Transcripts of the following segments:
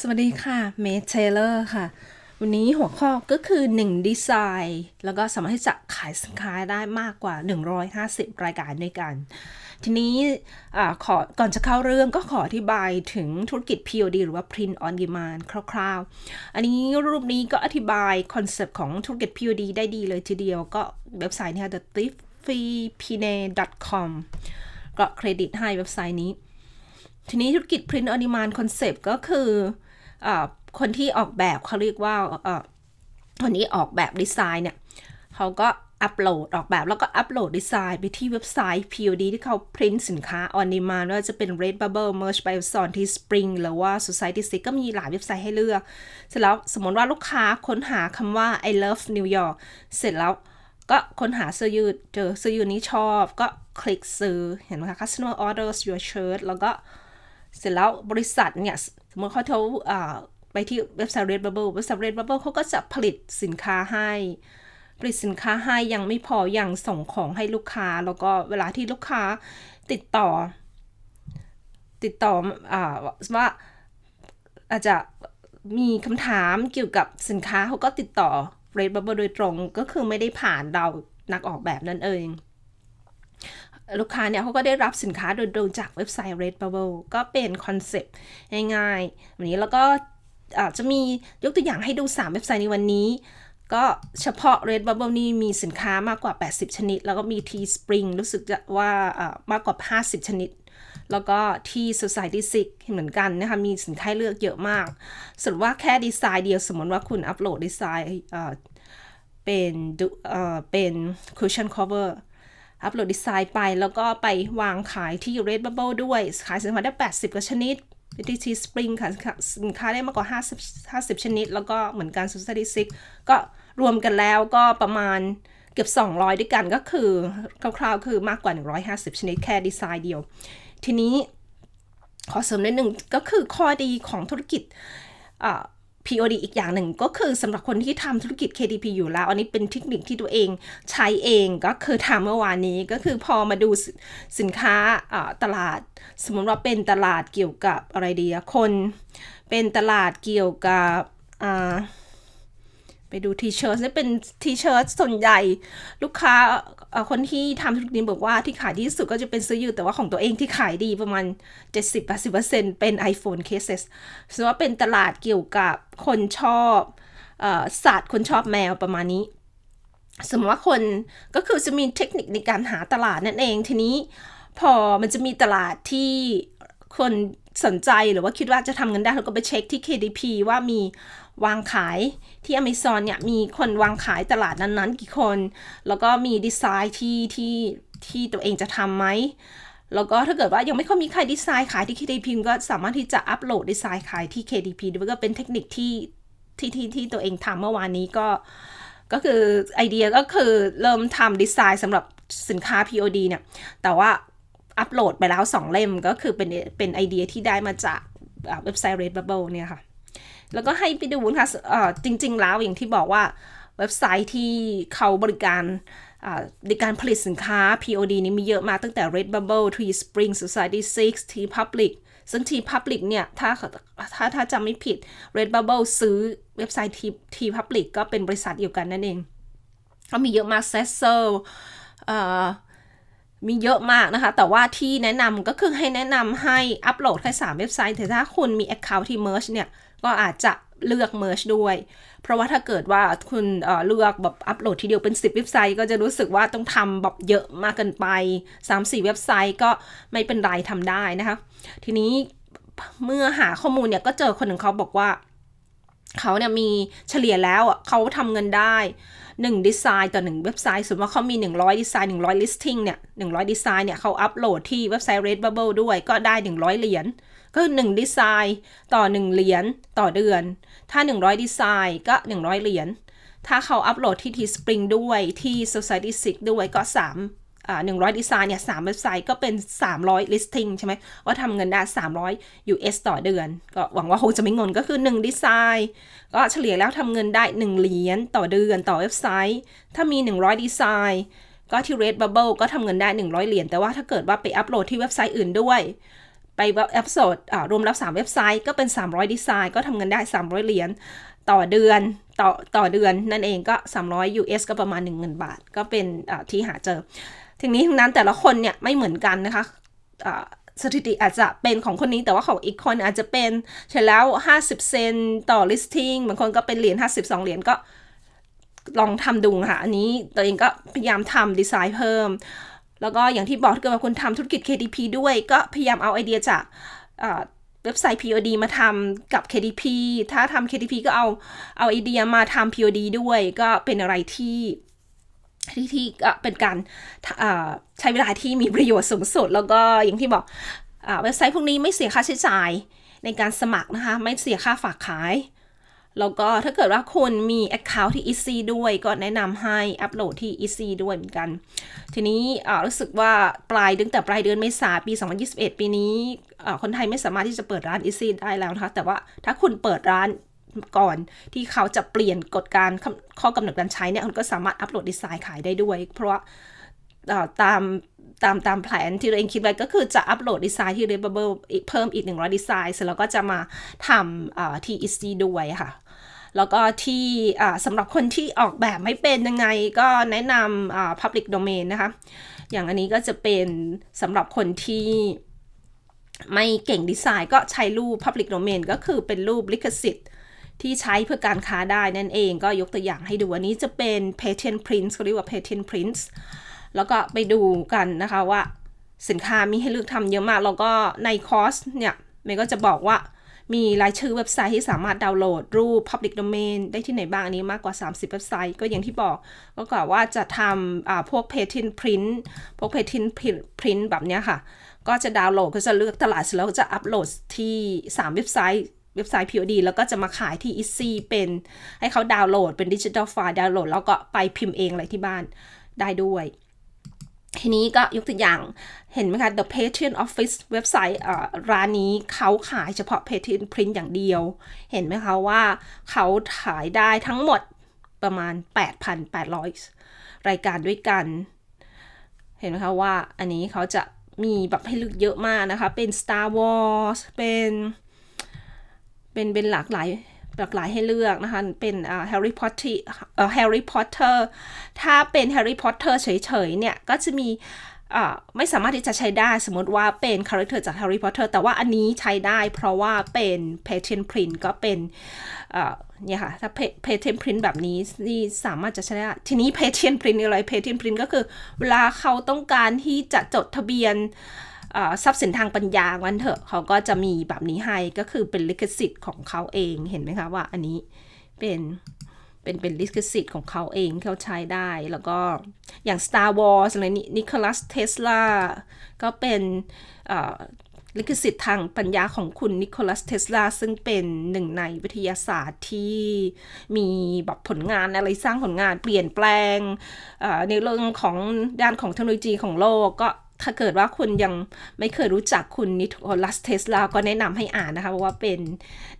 สวัสดีค่ะเมทเทเลอร์ค่ะ วันนี้หัวข้อก็คือ 1 ดีไซน์ แล้วก็สามารถที่จะขายสินค้าได้มากกว่า 150 รายการด้วยกัน ทีนี้อขอก่อนจะเข้าเรื่องก็ขออธิบายถึงธุรกิจ POD หรือว่า Print on Demand คร่าวๆ อันนี้รูปนี้ก็อธิบายคอนเซปต์ของธุรกิจ POD ได้ดีเลยทีเดียวก็เว็บไซต์เนี่ย the t h i f f e p i n e com ก็เครดิตให้เว็บไซต์นี้ ทีนี้ธุรกิจ Print on Demand Concept ก็คืออคนที่ออกแบบเขาเรียกว่าอ่าคนนี้ออกแบบดีไซน์เนี่ยเขาก็อัปโหลดออกแบบแล้วก็อัปโหลดดีไซน์ไปที่เว็บไซต์ POD ที่เขาพิมพ์สินค้า on demand ไม่ว่าจะเป็น Redbubble Merch by Amazon ที่ Spring หรือว่า Society Stick ก็มีหลายเว็บไซต์ให้เลือก เสร็จแล้วสมมติว่าลูกค้าค้นหาคำว่า I love New York เสร็จแล้วก็ค้นหาเสื้อยืด เจอเสื้อยืดนี้ชอบ ก็คลิกซื้อ เห็นไหมคะ customer orders your shirt แล้วก็ เสร็จแล้วบริษัทเนี่ยสมมติเขาเขาอ่าไปที่เว็บไซต์ Redbubble เว็บไซต์ Redbubble เขาก็จะผลิตสินค้าให้ ผลิตสินค้าให้ยังไม่พอยังส่งของให้ลูกค้า แล้วก็เวลาที่ลูกค้าติดต่อ ติดต่ออ่าว่าอาจจะมีคำถามเกี่ยวกับสินค้าเขาก็ติดต่อ Redbubble โดยตรงก็คือไม่ได้ผ่านเรานักออกแบบนั่นเอง ลูกค้าเนี่ยเขาก็ได้รับสินค้าโดยตรงจากเว็บไซต์ Redbubble ก็เป็นคอนเซปต์ง่ายๆวันนี้แล้วก็อาจจะมียกตัวอย่างให้ดู 3 เว็บไซต์ในวันนี้ ก็เฉพาะ Redbubble นี่มีสินค้ามากกว่า 80 ชนิด แล้วก็มี Teespring รู้สึกจะว่ามากกว่า 50 ชนิด แล้วก็ที่ Society s i c เหมือนกันนะคะ มีสินค้าเลือกเยอะมากสรุปว่าแค่ดีไซน์เดียว สมมติว่าคุณอัปโหลดดีไซน์เป็นดูเป็น cushion cover อัปโหลดดีไซน์ไป แล้วก็ไปวางขายที่ Redbubble ด้วย ขายสินค้าได้ 80 กว่าชนิดที่ที่ Spring ค่ะสินค้าได้มากกว่า 50 50 ชนิด แล้วก็เหมือนกัน Society Sick ก็รวมกันแล้วก็ประมาณเกือบ 200 ด้วยกันก็คือคร่าวๆ คือมากกว่า 150 ชนิดแค่ดีไซน์เดียว ทีนี้ขอเสริมนิดหนึ่งก็คือข้อดีของธุรกิจ POD อีกอย่างหนึ่งก็คือสำหรับคนที่ทำธุรกิจ KDP อยู่แล้ว อันนี้เป็นเทคนิคที่ตัวเองใช้เองก็คือทำเมื่อวานนี้ก็คือพอมาดูสสินค้าตลาด สมมติว่าเป็นตลาดเกี่ยวกับอะไรดีคน เป็นตลาดเกี่ยวกับ ไปดูทีเชิร์ตนี่เป็นทีเชิร์ตส่วนใหญ่ ลูกค้าคนที่ทำธุรกิจบอกว่าที่ขายดีที่สุดก็จะเป็นเสื้อยืดแต่ว่าของตัวเองที่ขายดีประมาณ 70-80%เป็น iPhone cases สมมติว่าเป็นตลาดเกี่ยวกับคนชอบสัตว์คนชอบแมวประมาณนี้ สมมติว่าคนก็คือจะมีเทคนิคในการหาตลาดนั่นเองทีนี้ พอมันจะมีตลาดที่คน สนใจหรือว่าคิดว่าจะทำเงินได้เราก็ไปเช็คที่ KDP ว่ามีวางขายที่ Amazon เนี่ยมีคนวางขายตลาดนั้นๆ กี่คน แล้วก็มีดีไซน์ที่ที่ที่ตัวเองจะทำไหมแล้วก็ถ้าเกิดว่ายังไม่ค่อยมีใครดีไซน์ขายที่ KDP ก็สามารถที่จะอัปโหลดดีไซน์ขายที่ KDP ด้วยก็เป็นเทคนิคที่ที่ที่ที่ตัวเองทำเมื่อวานนี้ก็ก็คือไอเดียก็คือเริ่มทำดีไซน์สำหรับสินค้า POD เนี่ย แต่ว่า อัปโหลดไปแล้ว 2 เล่มก็คือเป็นเป็นไอเดียที่ได้มาจากเว็บไซต์ Redbubble เนี่ยค่ะ แล้วก็ให้ไปดูค่ะจริง ๆ แล้วอย่างที่บอกว่าเว็บไซต์ที่เขาบริการในการผลิตสินค้า POD นี้มีเยอะมากตั้งแต่ Redbubble Teespring Society 6 T Public ซึ่ง T Public เนี่ยถ้าถ้าถ้าจำไม่ผิด Redbubble ซื้อเว็บไซต์ T T Public ก็เป็นบริษัทเดียวกันนั่นเอง ก็มีเยอะมาก s e s s e l มีเยอะมากนะคะ แต่ว่าที่แนะนำก็คือให้แนะนำให้อัปโหลดแค่3เว็บไซต์ แต่ถ้าคุณมี Account ที่ Merge เนี่ย ก็อาจจะเลือก Merge ด้วย เพราะว่าถ้าเกิดว่าคุณเเลือกแบบอัปโหลดทีเดียวเป็น 10 เว็บไซต์ ก็จะรู้สึกว่าต้องทำแบบเยอะมากเกินไป 3-4 เว็บไซต์ก็ไม่เป็นไรทำได้นะคะ ทีนี้เมื่อหาข้อมูลเนี่ยก็เจอคนหนึ่งเขาบอกว่า เขาเนี่ยมีเฉลี่ยแล้วอะเขาทำเงินได้ 1ดีไซน์ต่อ 1 เว็บไซต์สมมติว่าเขามี 100ดีไซน์100 listing เนี่ย100ดีไซน์เนี่ยเขาอัปโหลดที่เว็บไซต์ Redbubble ด้วยก็ได้ 100 เหรียญก็คือ1ดีไซน์ต่อ 1 เหรียญต่อเดือน ถ้า 100ดีไซน์ก็ 100 เหรียญถ้าเขาอัปโหลดที่ Teespring ด้วยที่ Society 6ด้วยก็ 3 หนึ่งร้อยดีไซน์เนี่ยสามเว็บไซต์ก็เป็น 300 listing ใช่ไหมว่าทำเงินได้ 300 US ต่อเดือน ก็หวังว่าคงจะไม่งงก็คือ1ดีไซน์ก็เฉลี่ยแล้วทำเงินได้ 1 เหรียญต่อเดือนต่อเว็บไซต์ ถ้ามี 100ดีไซน์ก็ที่ Redbubble ก็ทำเงินได้ 100 เหรียญแต่ว่าถ้าเกิดว่าไปอัปโหลดที่เว็บไซต์อื่นด้วย ไปเว็บแอปโซดรวมแล้ว 3 เว็บไซต์ก็เป็น 300ดีไซน์ก็ทำเงินได้ 300 เหรียญต่อเดือนต่อต่อเดือนนั่นเองก็ 300 US ก็ประมาณ 10,000 บาท ก็เป็นที่หาเจอ ทีนี้ทั้งนั้นแต่ละคนเนี่ยไม่เหมือนกันนะคะสถิติอาจจะเป็นของคนนี้แต่ว่าของอีกคนอาจจะเป็นเฉลี่ยแล้ว 50 เซนต่อ listing บางคนก็เป็นเหรียญ52 เหรียญก็ลองทำดูค่ะ อันนี้ตัวเองก็พยายามทำดีไซน์เพิ่ม แล้วก็อย่างที่บอกถ้าเกิดว่าคุณทำธุรกิจ KDP ด้วยก็พยายามเอาไอเดียจากเว็บไซต์ POD มาทำกับ KDP ถ้าทำ KDP ก็เอาเอาไอเดียมาทำ POD ด้วยก็เป็นอะไรที่ ที่ที่ก็เป็นการใช้เวลาที่มีประโยชน์สูงสุด แล้วก็อย่างที่บอกเว็บไซต์พวกนี้ไม่เสียค่าใช้จ่ายในการสมัครนะคะ ไม่เสียค่าฝากขาย แล้วก็ถ้าเกิดว่าคุณมี Account ที่ Easy ด้วย ก็แนะนำให้อัปโหลดที่ Easy ด้วยเหมือนกัน ทีนี้รู้สึกว่าปลายตั้งแต่ปลายเดือนเมษาปี 2021 ปีนี้คนไทยไม่สามารถที่จะเปิดร้าน Easy ได้แล้วนะคะ แต่ว่าถ้าคุณเปิดร้าน ก่อนที่เขาจะเปลี่ยนกฎการข้อกำหนดการใช้เนี่ยคุณก็สามารถอัปโหลดดีไซน์ขายได้ด้วย เพราะว่าตามตามตามแผนที่เราเองคิดไว้ก็คือจะอัปโหลดดีไซน์ที่ r e v a b l e เพิ่มอีก 100 ดีไซน์เสร็จแล้วก็จะมาทำที่ EC ด้วยค่ะ แล้วก็ที่สำหรับคนที่ออกแบบไม่เป็นยังไงก็แนะนำ public domain นะคะ อย่างอันนี้ก็จะเป็นสำหรับคนที่ไม่เก่งดีไซน์ก็ใช้รูป public domain ก็คือเป็นรูปลิขสิทธิ์ ที่ใช้เพื่อการค้าได้นั่นเองก็ยกตัวอย่างให้ดูอันนี้จะเป็น patent prints เขาเรียกว่า patent prints แล้วก็ไปดูกันนะคะว่าสินค้ามีให้เลือกทำเยอะมาก แล้วก็ในคอร์สเนี่ยมย์ก็จะบอกว่ามีรายชื่อเว็บไซต์ที่สามารถดาวน์โหลดรูป Public Domain ได้ที่ไหนบ้างอันนี้มากกว่า 30 เว็บไซต์ ก็อย่างที่บอกก็กล่าวว่าจะทำพวก Patent Print พวก Patent Print แบบนี้ค่ะ ก็จะดาวน์โหลดก็จะเลือกตลาดเสร็จแล้วก็จะอัปโหลดที่ 3 เว็บไซต์ เว็บไซต์ POD แล้วก็จะมาขายที่ e ีเป็นให้เขาดาวน์โหลดเป็นดิจิทัลไฟล์ดาวน์โหลด แล้วก็ไปพิมพ์เองอะไรที่บ้านได้ด้วย ทีนี้ก็ยกตัวอย่างเห็นไหมคะ The Patent Office เว็บไซต์ร้านนี้เขาขายเฉพาะ Patent Print อย่างเดียว เห็นไหมคะว่าเขาขายได้ทั้งหมดประมาณ 8,800 รายการด้วยกัน เห็นไหมคะว่าอันนี้เขาจะมีแบบให้เลือกเยอะมากนะคะ เป็น Star Wars เป็น เป็นเป็นหลากหลายหลากหลายให้เลือกนะคะ เป็นอ่าแฮร์รี่พอตเตอร์อ่าแฮร์รี่พอตเตอร์ถ้าเป็นแฮร์รี่พอตเตอร์เฉยๆเนี่ย ก็จะมีไม่สามารถที่จะใช้ได้สมมติว่าเป็นคาแรคเตอร์จากแฮร์รี่พอตเตอร์แต่ว่าอันนี้ใช้ได้เพราะว่าเป็น patent print ก็เป็นเนี่ยค่ะ ถ้า patent print แบบนี้นี่สามารถจะใช้ได้ ทีนี้ patent print อะไร patent print ก็คือ เวลาเขาต้องการที่จะจดทะเบียน ทรัพย์สินทางปัญญาวันเถอะเขาก็จะมีแบบนี้ให้ก็คือเป็นลิขสิทธิ์ของเขาเองเห็นไหมคะว่าอันนี้เป็นเป็นเป็นลิขสิทธิ์ของเขาเองเขาใช้ได้แล้วก็อย่าง Star Wars อะไรนี่นิโคลัสเทสลาก็เป็นลิขสิทธิ์ทางปัญญาของคุณนิโคลัสเทสลาซึ่งเป็นหนึ่งในวิทยาศาสตร์ที่มีแบบผลงานอะไรสร้างผลงานเปลี่ยนแปลงในเรื่องของด้านของเทคโนโลยีของโลกก็ ถ้าเกิดว่าคุณยังไม่เคยรู้จักคุณนิโคลัสเทสลาก็แนะนำให้อ่านนะคะ เพราะว่าเป็น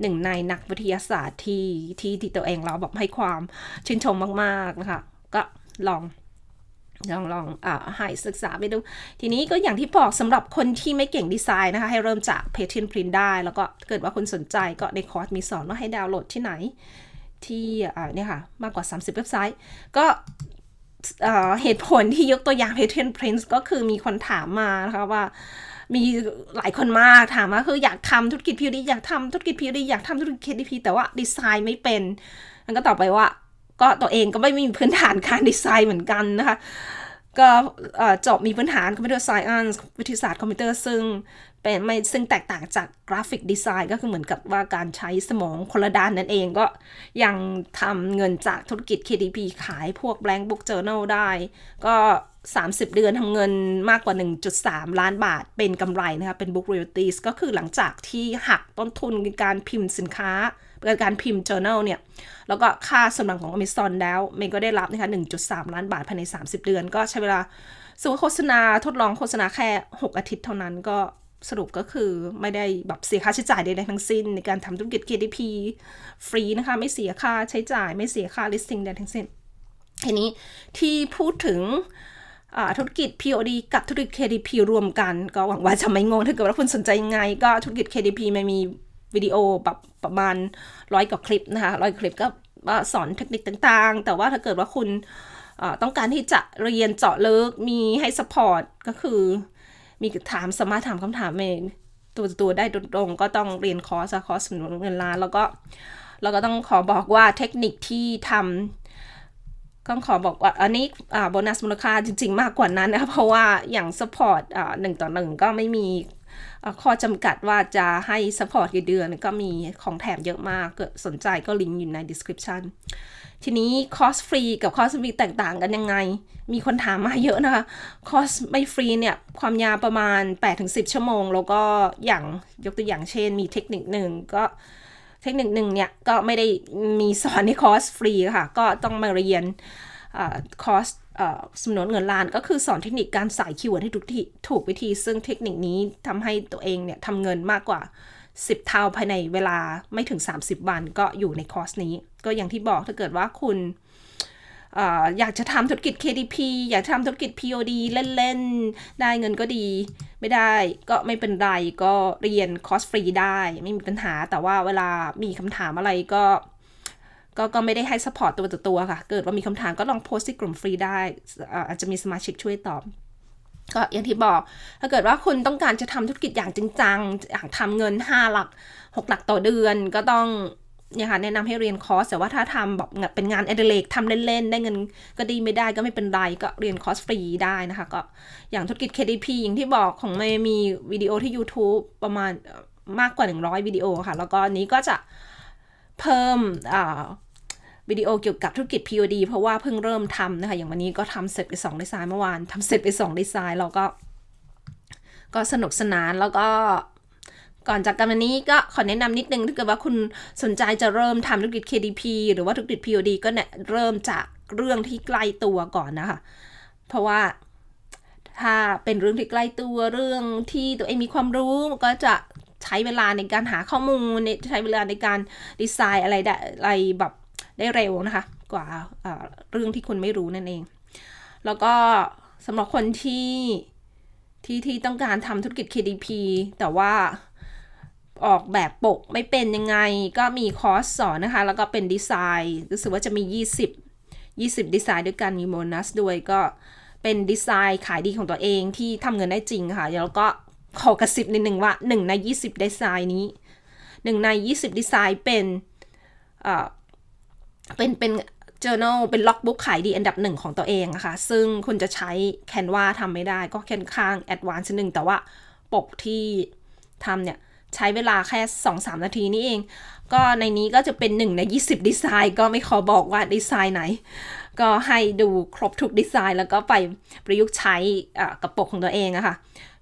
หนึ่งในนักวิทยาศาสตร์ที่ที่ที่ตัวเองเราแบบให้ความชื่นชมมาก ๆ นะคะ ก็ลองลองลองอ่าให้ศึกษาไปดู ทีนี้ก็อย่างที่บอกสำหรับคนที่ไม่เก่งดีไซน์นะคะ ให้เริ่มจาก Patent Print ได้ แล้วก็เกิดว่าคุณสนใจก็ในคอร์สมีสอนว่าให้ดาวน์โหลดที่ไหนที่อ่าเนี่ยค่ะ มากกว่า 30 เว็บไซต์ ก็ เหตุผลที่ยกตัวอย่าง Patent Prince ก็คือมีคนถามมานะคะว่ามีหลายคนมากถามว่าคืออยากทำธุรกิจพีดีอยากทำธุรกิจพีดีอยากทำธุรกิจ KDP แต่ว่าดีไซน์ไม่เป็นมันก็ตอบไปว่า ก็ตัวเองก็ไม่มีพื้นฐานการดีไซน์เหมือนกันนะคะก็จบมีพื้นฐานคอมพิวเตอร์ไซเอนส์วิทยาศาสตร์คอมพิวเตอร์ซึ่ง เป็นไม่ซึ่งแตกต่างจากกราฟิกดีไซน์ก็คือเหมือนกับว่าการใช้สมองคนละด้านนั่นเองก็ยังทำเงินจากธุรกิจ KDP ขายพวก blank book journal ได้ ก็ 30 เดือนทำเงินมากกว่า 1.3 ล้านบาทเป็นกำไรนะคะ เป็น book royalties ก็คือหลังจากที่หักต้นทุนการพิมพ์สินค้าการพิมพ์ journal เนี่ย แล้วก็ค่าสมบัติของ Amazon แล้ว เมย์ก็ได้รับนะคะ 1.3 ล้านบาทภายใน 30 เดือน ก็ใช้เวลาสู่โฆษณาทดลองโฆษณาแค่ 6 อาทิตย์เท่านั้นก็ สรุปก็คือไม่ได้แบบเสียค่าใช้จ่ายใดๆทั้งสิ้น ในการทำธุรกิจ KDP ฟรีนะคะ ไม่เสียค่าใช้จ่าย ไม่เสียค่า listing ใดทั้งสิ้น ทีนี้ที่พูดถึงธุรกิจ POD กับธุรกิจ KDP รวมกัน ก็หวังว่าจะไม่งงถ้าเกิดว่าคุณสนใจยังไง ก็ธุรกิจ KDP มันมีวิดีโอแบบประมาณร้อยกว่าคลิปนะคะร้อยคลิปก็สอนเทคนิคต่างๆ แต่ว่าถ้าเกิดว่าคุณต้องการที่จะเรียนเจาะลึกมีให้สปอร์ตก็คือ มีถามสามารถถามคำถามเองตัวตัวได้ตรงๆก็ต้องเรียนคอร์สคอร์สสำนวนเงินล้านแล้วก็เราก็ต้องขอบอกว่าเทคนิคที่ทำต้องขอบอกว่าอันนี้โบนัสมูลค่าจริง ๆ มากกว่านั้นนะคะเพราะว่าอย่างสปอร์ตหนึ่งต่อหนึ่งก็ไม่มีข้อจำกัดว่าจะให้สปอร์ตกี่เดือนก็มีของแถมเยอะมากเกิดสนใจก็ลิงก์อยู่ใน description ทีนี้คอร์สฟรีกับคอร์สฟรีแตกต่างกันยังไง มีคนถามมาเยอะนะคะคอร์สไม่ฟรีเนี่ยความยาวประมาณ 8-10 ชั่วโมง แล้วก็อย่างยกตัวอย่างเช่น มีเทคนิคหนึ่งก็เทคนิคหนึ่งเนี่ยก็ไม่ได้มีสอนในคอร์สฟรีค่ะ ก็ต้องมาเรียนคอร์สสำนวนเงินล้านก็คือสอนเทคนิคการใส่คีย์เวิร์ดให้ถูกที่ถูกวิธี ซึ่งเทคนิคนี้ทำให้ตัวเองเนี่ยทำเงินมากกว่า 10 เท่าภายในเวลาไม่ถึง 30 วันก็อยู่ในคอร์สนี้ ก็อย่างที่บอกถ้าเกิดว่าคุณอยากจะทำธุรกิจ KDP อยากทำธุรกิจ POD เล่น ๆ ได้เงินก็ดี ไม่ได้ก็ไม่เป็นไร ก็เรียนคอร์สฟรีได้ไม่มีปัญหา แต่ว่าเวลามีคำถามอะไรก็ก็ก็ไม่ได้ให้สปอร์ตตัวต่อตัวค่ะ เกิดว่ามีคำถามก็ลองโพสต์ที่กลุ่มฟรีได้อาจจะมีสมาชิกช่วยตอบ ก็อย่างที่บอก ถ้าเกิดว่าคุณต้องการจะทำธุรกิจอย่างจริงจังอยากทำเงิน 5 หลัก 6 หลักต่อเดือนก็ต้องเนี่ยค่ะแนะนำให้เรียนคอร์สแต่ว่าถ้าทำแบบเป็นงานอดิเรกทำเล่นๆ ได้เงินก็ดีไม่ได้ก็ไม่เป็นไร ก็เรียนคอร์สฟรีได้นะคะ ก็อย่างธุรกิจ KDP อย่างที่บอกของเมย์มีวิดีโอที่ YouTube ประมาณมากกว่า 100 วิดีโอค่ะ แล้วก็นี้ก็จะเพิ่ม วิดีโอเกี่ยวกับธุรกิจ POD เพราะว่าเพิ่งเริ่มทำนะคะ อย่างวันนี้ก็ทำเสร็จไป2ดีไซน์เมื่อวานทำเสร็จไป2ดีไซน์เราก็ ก็สนุกสนานแล้วก็ก่อนจากกันวันนี้ก็ขอแนะนำนิดนึงถ้าเกิดว่าคุณสนใจจะเริ่มทำธุรกิจ KDP หรือว่าธุรกิจ POD ก็เนี่ยเริ่มจากเรื่องที่ใกล้ตัวก่อนนะคะ เพราะว่าถ้าเป็นเรื่องที่ใกล้ตัวเรื่องที่ตัวเองมีความรู้ก็จะใช้เวลาในการหาข้อมูลใช้เวลาในการดีไซน์อะไรได้อะไรแบบ ได้เร็วนะคะ กว่าเรื่องที่คุณไม่รู้นั่นเอง แล้วก็สำหรับคนที่ที่ที่ต้องการทำธุรกิจ KDP แต่ว่าออกแบบปกไม่เป็นยังไงก็มีคอร์สสอนนะคะ แล้วก็เป็นดีไซน์รู้สึกว่าจะมี 20 20 ดีไซน์ด้วยกันมีโบนัสด้วยก็เป็นดีไซน์ขายดีของตัวเองที่ทำเงินได้จริงค่ะ แล้วก็ขอกระซิบนิดนึงว่า 1 ใน 20 ดีไซน์นี้ 1 ใน 20 ดีไซน์เป็น เป็นเป็น journal เป็นล็อกบุ๊กขายดีอันดับหนึ่งของตัวเองอะคะ่ะซึ่งคุณจะใช้ Canva ทำไม่ได้ก็ค่อนข้าง advanced นึง แต่ว่าปกที่ทำเนี่ย ใช้เวลาแค่ 2-3 นาทีนี่เอง ก็ในนี้ก็จะเป็น 1 ใน 20 ดีไซน์ ก็ไม่ขอบอกว่าดีไซน์ไหน ก็ให้ดูครบทุกดีไซน์ แล้วก็ไปประยุกต์ใช้กับปกของตัวเองอะคะ่ะ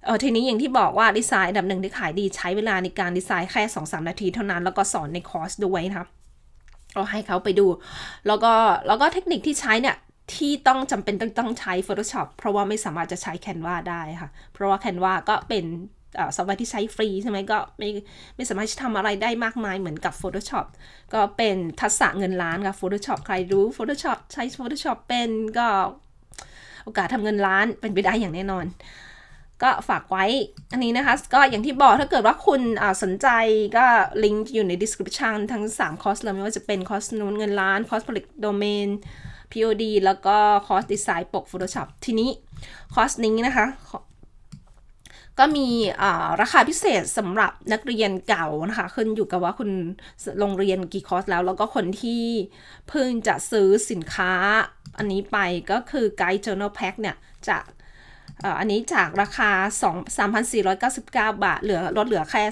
เออทีนี้อย่างที่บอกว่าดีไซน์อันดับหนึ่งที่ขายดีใช้เวลาในการดีไซน์แค่ 2-3 นาทีเท่านั้นแล้วก็สอนในคอร์สด้วยนะคะ ก็ให้เขาไปดู แล้วก็แล้วก็เทคนิคที่ใช้เนี่ยที่ต้องจำเป็นต้องต้องใช้ Photoshop เพราะว่าไม่สามารถจะใช้ Canva ได้ค่ะ เพราะว่า Canva ก็เป็นซอฟต์แวร์ที่ใช้ฟรีใช่ไหมก็ไม่ไม่สามารถจะทำอะไรได้มากมายเหมือนกับ Photoshop ก็เป็นทักษะเงินล้านกับ Photoshop ใครรู้ Photoshop ใช้ Photoshop เป็นก็โอกาสทำเงินล้านเป็นไปได้อย่างแน่นอน ก็ฝากไว้อันนี้นะคะ ก็อย่างที่บอกถ้าเกิดว่าคุณสนใจก็ลิงก์อยู่ใน description ทั้ง 3 คอร์สเลยไม่ว่าจะเป็นคอร์สนู้นเงินล้าน คอร์สผลิตโดเมน POD แล้วก็คอร์สดีไซน์ปก Photoshop ทีนี้คอร์สนี้นะคะ ก็มีราคาพิเศษสำหรับนักเรียนเก่านะคะ ขึ้นอยู่กับว่าคุณโรงเรียนกี่คอร์สแล้ว แล้วก็คนที่เพิ่งจะซื้อสินค้าอันนี้ไปก็คือ Guide Journal Pack เนี่ยจะ อันนี้จากราคา 2 3,499 บาท เหลือลดเหลือแค่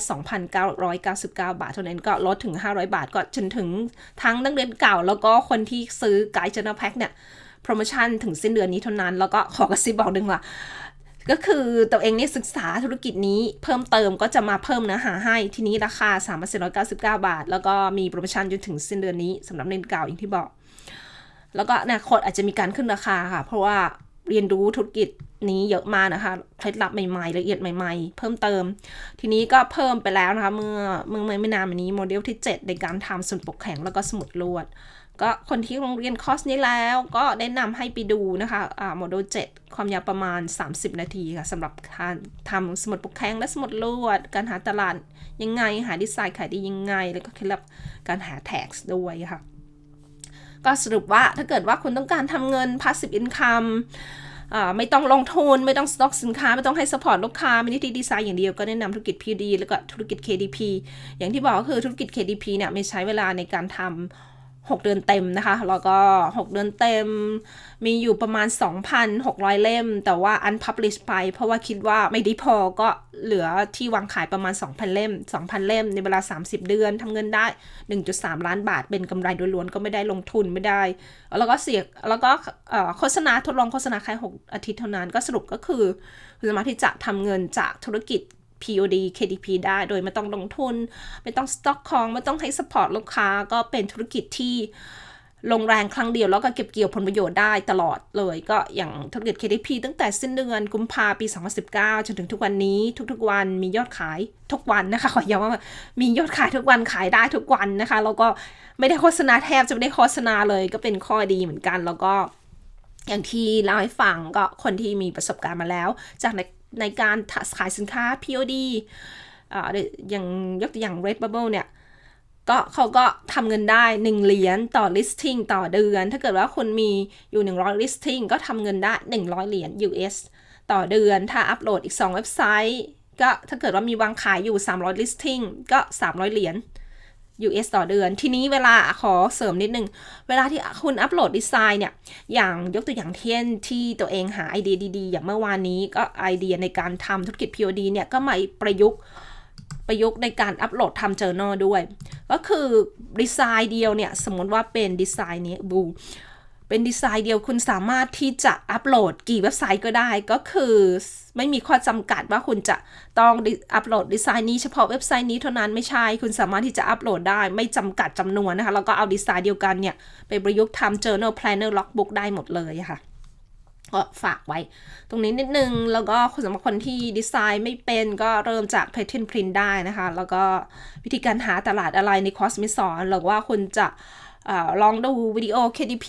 2,999 บาท เท่านั้นก็ลดถึง 500 บาท ก็จนถึงทั้งนักเรียนเก่า แล้วก็คนที่ซื้อไกด์จ o น r n a l Pack เนี่ย โปรโมชั่นถึงสิ้นเดือนนี้เท่านั้น แล้วก็ขอกระซิบบอกดึงว่าก็คือตัวเองนี่ศึกษาธุรกิจนี้เพิ่มเติมก็จะมาเพิ่มเนื้อหาให้ทีนี้ราคา 3,499 บาท แล้วก็มีโปรโมชั่นจนถึงสิ้นเดือนนี้สำหรับเรียนเก่าอย่างที่บอก แล้วก็อนาคตอาจจะมีการขึ้นราคาค่ะ เพราะว่า เรียนรู้ธุรกิจนี้เยอะมากนะคะเคล็ดลับใหม่ๆละเอียดใหม่ๆ เพิ่มเติม ทีนี้ก็เพิ่มไปแล้วนะคะ เมื่อเมื่อไม่นานมานี้โมเดลที่ 7 ในการทำส่วนปกแข็งแล้วก็สมุดลวด ก็คนที่โรงเรียนคอร์สนี้แล้วก็แนะนำให้ไปดูนะคะอ่าโมดูล7 ความยาวประมาณ 30 นาทีค่ะสำหรับการทำสมุดปกแข็งและสมุดลวด การหาตลาดยังไงหาดีไซน์ขายดียังไง แล้วก็เคล็ดลับการหาแท็กด้วยค่ะ ก็สรุปว่าถ้าเกิดว่าคุณต้องการทำเงิน passive income ไม่ต้องลงทุน ไม่ต้องสต็อกสินค้า ไม่ต้องให้สปอร์ตลูกค้ามีนิติดีไซน์อย่างเดียวก็แนะนำธุรกิจ PD แล้วก็ธุรกิจ KDP อย่างที่บอกก็คือธุรกิจ KDP เนี่ยไม่ใช้เวลาในการทำ 6 เดือนเต็มนะคะ แล้วก็ 6 เดือนเต็ม มีอยู่ประมาณ 2,600 เล่ม แต่ว่า unpublished ไป เพราะว่าคิดว่าไม่ดีพอก็เหลือที่วางขายประมาณ 2,000 เล่ม 2,000 เล่มในเวลา 30 เดือนทำเงินได้ 1.3 ล้านบาท เป็นกำไรโดยล้วนก็ไม่ได้ลงทุนไม่ได้ แล้วก็เสียแล้วก็โฆษณาทดลองโฆษณาแค่6อาทิตย์เท่านั้นก็สรุปก็คือคุณสามารถที่จะทำเงินจากธุรกิจ POD KDP ได้โดยไม่ต้องลงทุน ไม่ต้องสต็อกของ ไม่ต้องให้สปอร์ตลูกค้าก็เป็นธุรกิจที่ลงแรงครั้งเดียวแล้วก็เก็บเกี่ยวผลประโยชน์ได้ตลอดเลย ก็อย่างธุรกิจ KDP ตั้งแต่สิ้นเดือนกุมภาปี 2019 จนถึงทุกวันนี้ทุกๆวันมียอดขายทุกวันนะคะขอย้ำว่ามียอดขายทุกวันขายได้ทุกวันนะคะแล้วก็ไม่ได้โฆษณาแทบจะไม่ได้โฆษณาเลยก็เป็นข้อดีเหมือนกันแล้วก็อย่างที่เล่าให้ฟังก็คนที่มีประสบการณ์มาแล้ว จาก ในการขายสินค้า POD อ่าอย่างยกตัวอย่าง Red Bubble เนี่ยก็เขาก็ทำเงินได้ 1 เหรียญต่อ listing ต่อเดือน ถ้าเกิดว่าคุณมีอยู่ 100 listing ก็ทำเงินได้ 100 เหรียญ US ต่อเดือน ถ้าอัปโหลดอีก 2 เว็บไซต์ ก็ถ้าเกิดว่ามีวางขายอยู่ 300 listing ก็ 300 เหรียญ US ต่อเดือน ทีนี้เวลาขอเสริมนิดนึง เวลาที่คุณอัปโหลดดีไซน์เนี่ย อย่างยกตัวอย่างเช่นที่ตัวเองหาไอเดียดีๆ อย่างเมื่อวานนี้ก็ไอเดียในการทำธุรกิจ POD เนี่ย ก็มาประยุกต์ประยุกต์ในการอัปโหลดทำเจอร์นอด้วย ก็คือดีไซน์เดียวเนี่ย สมมติว่าเป็นดีไซน์นี้บู เป็นดีไซน์เดียวคุณสามารถที่จะอัปโหลดกี่เว็บไซต์ก็ได้ก็คือไม่มีข้อจำกัดว่าคุณจะต้องอัปโหลดดีไซน์นี้เฉพาะเว็บไซต์นี้เท่านั้นไม่ใช่ คุณสามารถที่จะอัปโหลดได้ไม่จำกัดจำนวนนะคะ แล้วก็เอาดีไซน์เดียวกันเนี่ย ไปประยุกต์ทำ journal planner logbook ได้หมดเลยค่ะก็ฝากไว้ ตรงนี้นิดนึง แล้วก็สำหรับคนที่ดีไซน์ไม่เป็นก็เริ่มจาก pattern print ได้นะคะ แล้วก็วิธีการหาตลาดอะไรในคอร์สมิสอนหรือว่าคุณจะ อลองดูวิดีโอ KDP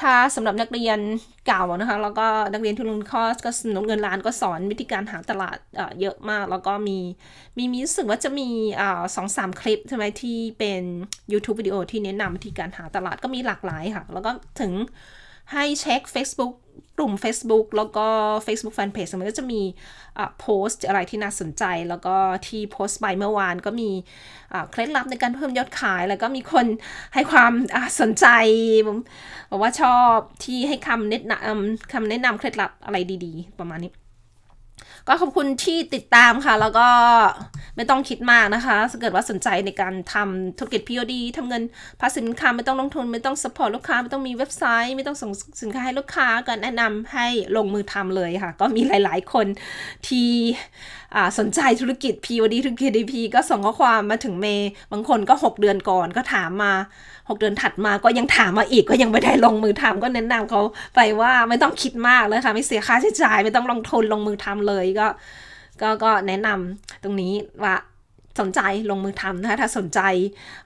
ถ้าสำหรับนักเรียนเก่านะคะ แล้วก็นักเรียนทุนคอร์สก็สนุกเงินล้านก็สอนวิธีการหาตลาดเยอะมาก แล้วก็มีมีมีรู้สึกว่าจะมีสองสามคลิปใช่ไหมที่เป็น YouTube วิดีโอที่แนะนำวิธีการหาตลาดก็มีหลากหลายค่ะ แล้วก็ถึงให้เช็ค Facebook กลุ่ม Facebook แล้วก็ Facebook Fanpage มันก็จะมีโพสต์อะไรที่น่าสนใจ แล้วก็ที่โพสต์ไปเมื่อวานก็มีเคล็ดลับในการเพิ่มยอดขาย แล้วก็มีคนให้ความสนใจบอกว่าชอบที่ให้คำแนะนำคำแนะนำเคล็ดลับอะไรดี ๆ ประมาณนี้ ก็ขอบคุณที่ติดตามค่ะ แล้วก็ไม่ต้องคิดมากนะคะถ้าเกิดว่าสนใจในการทำธุรกิจ POD ทำเงินภาษีสินค้าไม่ต้องลงทุน ไม่ต้องสปอร์ตลูกค้า ไม่ต้องมีเว็บไซต์ ไม่ต้องส่งสินค้าให้ลูกค้าก็แนะนำให้ลงมือทำเลยค่ะ ก็มีหลาย ๆ คนที่สนใจธุรกิจ POD ธุรกิจ DP ก็ส่งข้อความมาถึงเมย์บางคนก็ 6 เดือนก่อนก็ถามมา 6 เดือนถัดมาก็ยังถามมาอีกก็ยังไม่ได้ลงมือทำก็แนะนำเขาไปว่าไม่ต้องคิดมากเลยค่ะ ไม่เสียค่าใช้จ่าย ไม่ต้องลงทุนลงมือทำเลยก็ก็ก็แนะนำตรงนี้ว่าสนใจลงมือทำนะคะถ้าสนใจ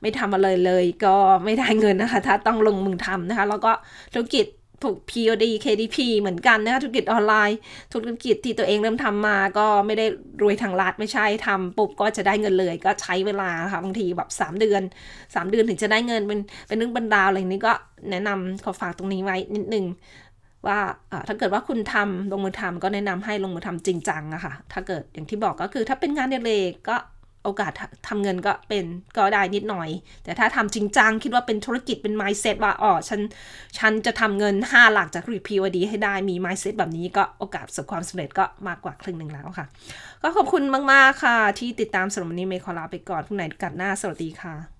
ไม่ทำมาเลยเลยก็ไม่ได้เงินนะคะ ถ้าต้องลงมือทำนะคะ แล้วก็ธุรกิจถูก POD KDP เหมือนกันนะคะธุรกิจออนไลน์ ธุรกิจที่ตัวเองเริ่มทำมา ก็ไม่ได้รวยทางรัฐไม่ใช่ทำปุ๊บก็จะได้เงินเลย ก็ใช้เวลาค่ะบางทีแบบ 3 เดือน 3 เดือนถึงจะได้เงินเป็นเป็นเรื่องบรรดาอะไรนี้ก็แนะนำขอฝากตรงนี้ไว้นิดนึง ว่าถ้าเกิดว่าคุณทำลงมือทำก็แนะนำให้ลงมือทำจริงจังอะค่ะ ถ้าเกิดอย่างที่บอกก็คือถ้าเป็นงานเดเลกก็โอกาสทำเงินก็เป็นก็ได้นิดหน่อย แต่ถ้าทำจริงจังคิดว่าเป็นธุรกิจเป็น mindset ว่าอ๋อฉันฉันจะทำเงิน 5 หลักจากรกิจ POD ให้ได้มี mindset แบบนี้ก็โอกาสประสบความสำเร็จก็มากกว่าครึ่งหนึ่งแล้วค่ะ ก็ขอบคุณมาก ๆ ค่ะ ที่ติดตามสำหรับวันนี้เมย์ขอลาไปก่อนพรุ่งไหนกัดหน้าสวัสดีค่ะ